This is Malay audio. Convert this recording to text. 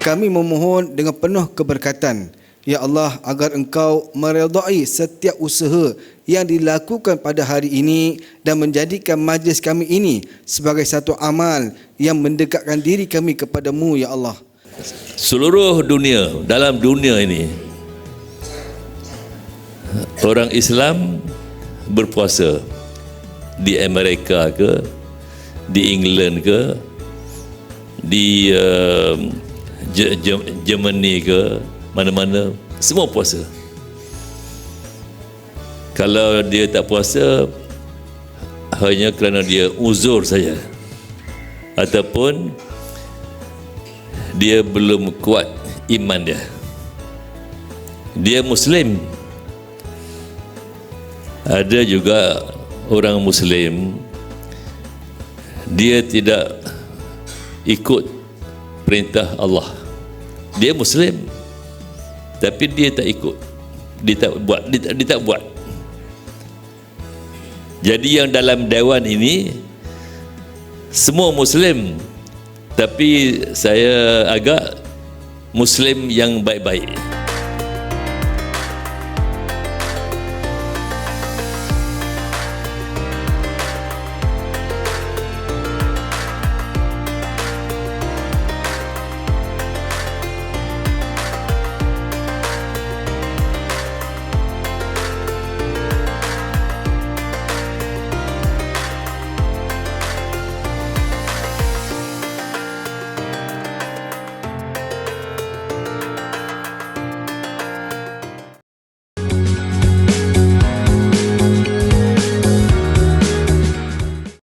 Kami memohon dengan penuh keberkatan Ya Allah agar engkau meredai setiap usaha yang dilakukan pada hari ini dan menjadikan majlis kami ini sebagai satu amal yang mendekatkan diri kami kepadamu ya Allah. seluruh dunia dalam dunia ini orang Islam berpuasa di Amerika ke di England ke di uh, Germany ke mana-mana semua puasa. Kalau dia tak puasa hanya kerana dia uzur saja. Ataupun dia belum kuat iman dia. Dia muslim. Ada juga orang muslim dia tidak ikut perintah Allah dia muslim tapi dia tak ikut. Dia tak buat dia tak, dia tak buat. Jadi yang dalam dewan ini semua muslim tapi saya agak muslim yang baik-baik